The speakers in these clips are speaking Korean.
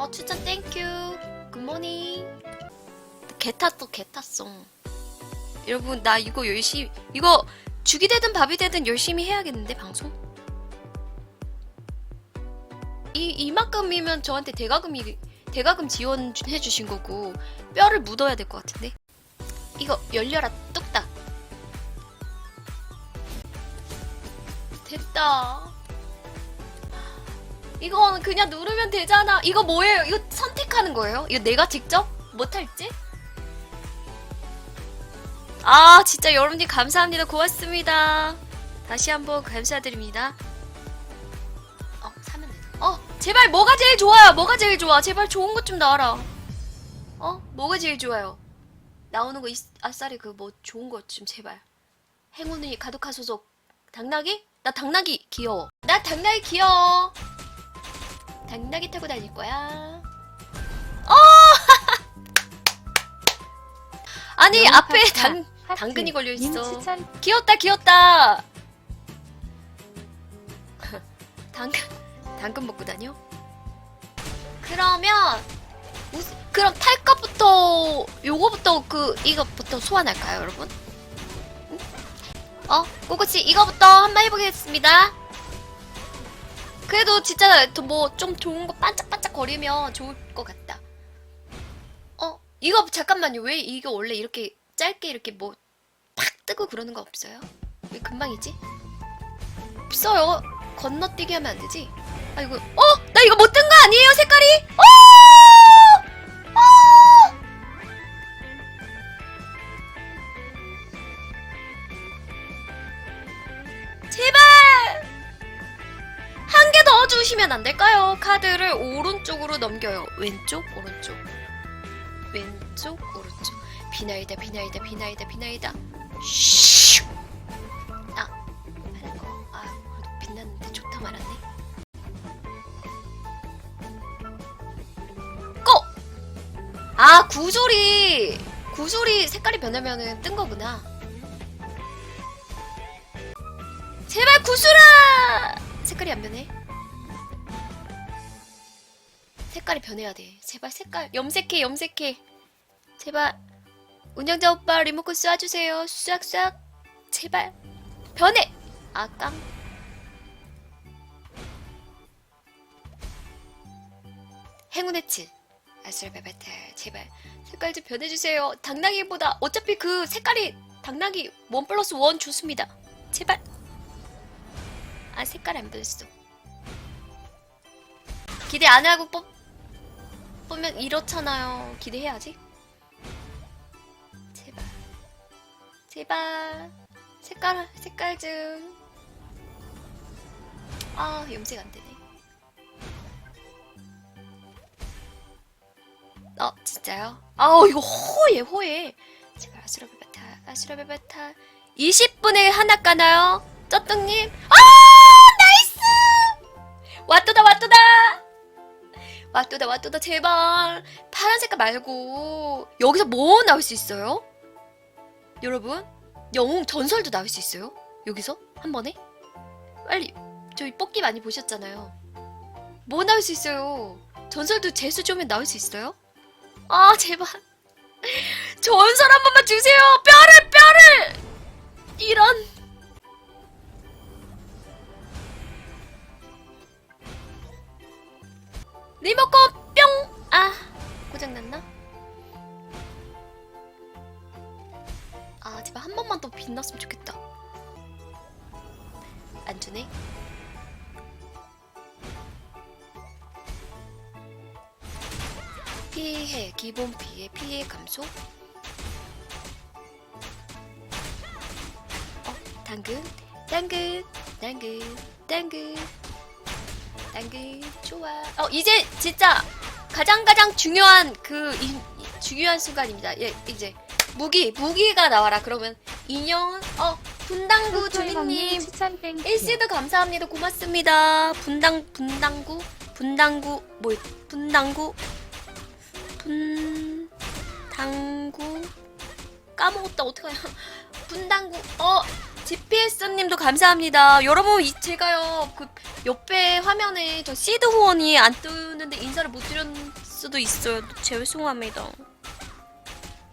어 추천 땡큐 굿모닝 개 탔어 개 탔어. 여러분 나 이거 열심히 이거 죽이 되든 밥이 되든 열심히 해야겠는데 방송? 이 이만큼이면 저한테 대가금이 대가금 지원해 주신 거고 뼈를 묻어야 될 것 같은데? 이거 열려라 뚝딱. 됐다 이건 그냥 누르면 되잖아. 이거 뭐예요? 이거 선택하는 거예요? 이거 내가 직접 못 할지? 아 진짜 여러분들 감사합니다. 고맙습니다. 다시 한번 감사드립니다. 어 사면 되나 어 제발 뭐가 제일 좋아요? 뭐가 제일 좋아? 제발 좋은 것 좀 나와라. 어 뭐가 제일 좋아요? 나오는 거 이- 아싸리 그 뭐 좋은 것 좀 제발. 행운이 가득하소서. 당나귀? 나 당나귀 귀여워. 나 당나귀 귀여워 당나귀 타고 다닐 거야. 어! 아니 앞에 당 당근이 걸려 있어. 귀엽다 귀엽다! 당근 당근 먹고 다녀? 그러면 우스- 그럼 탈 것부터 요거부터 그 이거부터 소환할까요 여러분? 응? 어 꼬꼬치 이거부터 한번 해보겠습니다 그래도 진짜 뭐 좀 좋은 거 반짝반짝 거리면 좋을 것 같다 어 이거 잠깐만요 왜 이거 원래 이렇게 짧게 이렇게 뭐 팍 뜨고 그러는 거 없어요? 왜 금방이지? 없어요. 건너뛰기 하면 안 되지? 아 이거 어? 나 이거 못 뜬 거 아니에요? 색깔이? 어! 주시면 안 될까요? 카드를 오른쪽으로 넘겨요. 왼쪽, 오른쪽. 왼쪽, 오른쪽. 비나이다, 비나이다, 비나이다, 비나이다. 슉! 아, 하는 거. 아, 그래도 빛났는데 좋다 말았네. 고! 아, 구조리! 구조리 색깔이 변하면은 뜬 거구나. 제발 구슬아! 색깔이 안 변해. 색깔이 변해야 돼. 제발 색깔 염색해, 염색해. 제발. 운영자 오빠 리모컨 쏴주세요. 싹싹. 제발. 변해. 아 깡. 행운의 칠. 아슬바바타 제발 색깔 좀 변해주세요. 당나귀보다 어차피 그 색깔이 당나귀 원 플러스 원 좋습니다. 제발. 아 색깔 안 변했어. 기대 안 하고 뽑 보면 이렇잖아요. 기대해야지. 제발. 제발. 색깔, 색깔 좀. 아, 염색 안 되네. 어, 진짜요? 아우, 이거 호해, 호해. 제발, 아수라베바타, 아수라베바타. 20분에 하나 까나요? 쩌뚱님. 아, 나이스! 왓또다, 왓또다! 왓또다, 왓또다, 제발. 파란 색깔 말고. 여기서 뭐 나올 수 있어요? 여러분? 영웅 전설도 나올 수 있어요? 여기서? 한 번에? 빨리 저희 뽑기 많이 보셨잖아요. 뭐 나올 수 있어요? 전설도 재수 좋으면 나올 수 있어요? 아 제발 전설 한 번만 주세요. 뼈를 뼈를 이런 리모컨 뿅! 아 고장났나? 아 제발 한 번만 더 빛났으면 좋겠다 안 주네 피해 기본 피해 피해 감소 어 당근 당근 당근 당근 당근 좋아. 어 이제 진짜 가장 가장 중요한 그 이, 이- 중요한 순간입니다. 예 이제 무기 무기가 나와라. 그러면 인형 어 분당구 땡 1시드 감사합니다. 고맙습니다. 분당 분당구 분당구 뭐 분당구? 분당구? 까먹었다. 어떡하냐. 분당구 어 GPS님도 감사합니다 여러분 이 제가요 그 옆에 화면에 저 시드 후원이 안 뜨는데 인사를 못 드렸 수도 있어요. 죄송합니다.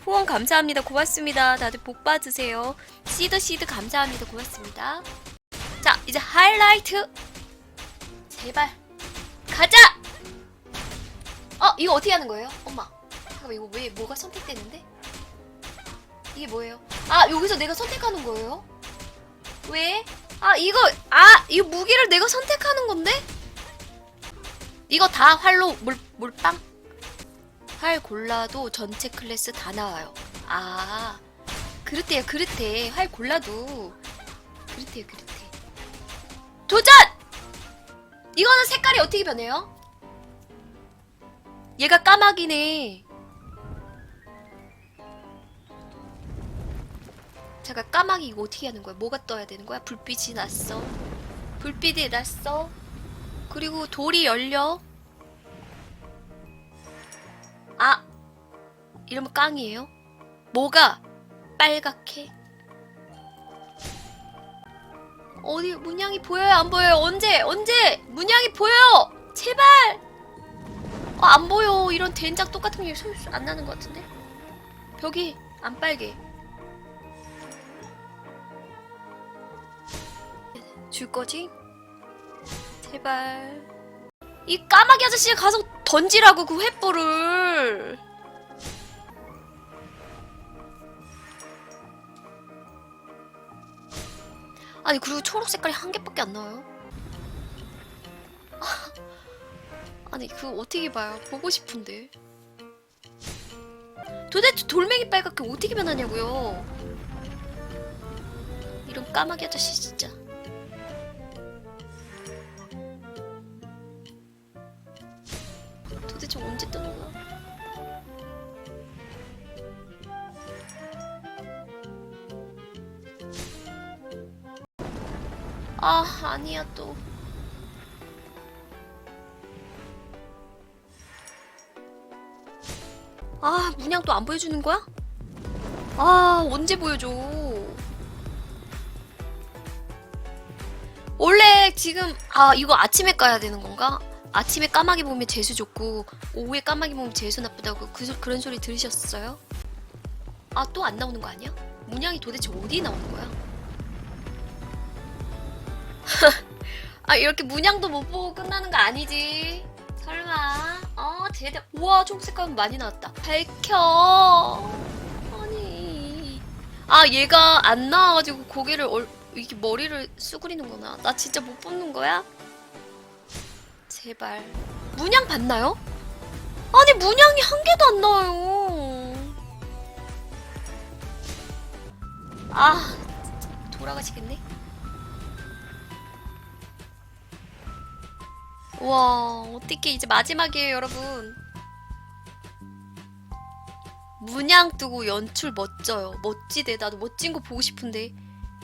후원 감사합니다. 고맙습니다. 다들 복 받으세요. 시드 시드 감사합니다. 고맙습니다. 자, 이제 하이라이트. 제발. 가자! 어, 이거 어떻게 하는 거예요? 엄마. 잠깐만, 이거 왜, 뭐가 선택되는데? 이게 뭐예요? 아, 여기서 내가 선택하는 거예요? 왜? 아, 이거, 아, 이거 무기를 내가 선택하는 건데? 이거 다 활로 물, 물빵? 활 골라도 전체 클래스 다 나와요. 아, 그렇대요, 그렇대. 활 골라도. 그렇대요, 그렇대. 도전! 이거는 색깔이 어떻게 변해요? 얘가 까마귀네. 잠깐 까마귀 이거 어떻게 하는 거야? 뭐가 떠야 되는 거야? 불빛이 났어. 불빛이 났어. 그리고 돌이 열려. 아, 이러면 깡이에요? 뭐가 빨갛게? 어디 문양이 보여요? 안 보여요? 언제? 언제? 문양이 보여요? 제발! 아, 안 보여. 이런 된장 똑같은 게 소리 안 나는 것 같은데? 벽이 안 빨개. 줄 거지? 제발. 이 까마귀 아저씨가 가서 던지라고 그 횃불을. 아니 그리고 초록 색깔이 한 개밖에 안 나와요. 아니 그거 어떻게 봐요? 보고 싶은데. 도대체 돌멩이 빨갛게 어떻게 변하냐고요? 이런 까마귀 아저씨 진짜. 대체 언제 뜨는 거야? 아 아니야 또. 아 문양 또 안 보여주는 거야? 아 언제 보여줘? 원래 지금 아 이거 아침에 까야 되는 건가? 아침에 까마귀 보면 재수 좋고 오후에 까마귀 보면 재수 나쁘다고 그, 소- 그런 소리 들으셨어요? 아 또 안 나오는 거 아니야? 문양이 도대체 어디 나오는 거야? 아 이렇게 문양도 못 보고 끝나는 거 아니지? 설마? 어 제대. 우와 초록색깔 많이 나왔다. 밝혀. 아니. 아 얘가 안 나와가지고 고개를 얼, 이렇게 머리를 수그리는구나. 나 진짜 못 뽑는 거야? 제발. 문양 봤나요? 아니 문양이 한 개도 안 나와요. 아 돌아가시겠네. 와 어떻게 이제 마지막이에요 여러분 문양 뜨고 연출 멋져요 멋지대 나도 멋진 거 보고 싶은데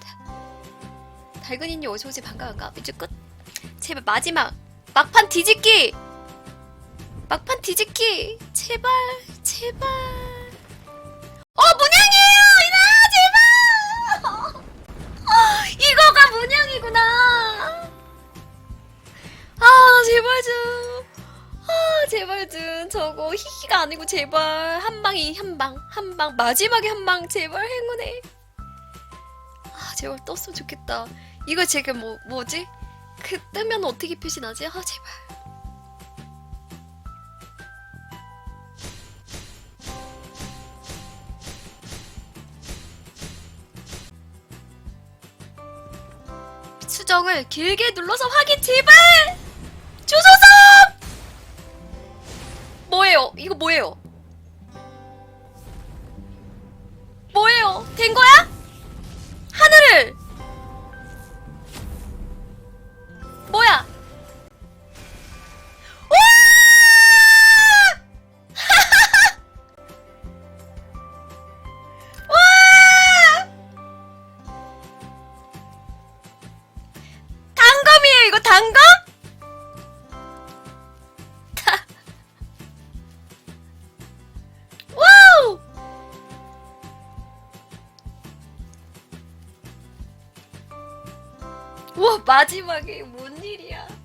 다- 달근이님 어서 오세요 반가 반가 이제 끝 제발 마지막 막판 뒤집기! 막판 뒤집기! 제발 제발. 어 문양이에요! 이나 제발! 이거가 문양이구나! 아 제발 좀. 아 제발 좀. 저거 히히가 아니고 제발. 한 방이 한 방. 한 방. 마지막에 한 방. 제발 행운해. 아 제발 떴으면 좋겠다. 이거 지금 뭐 뭐지? 그 뜨면 어떻게 표시 나지? 아 제발. 수정을 길게 눌러서 확인 제발 주소서 뭐예요 이거 뭐예요 와우! 우와 마지막에 뭔 일이야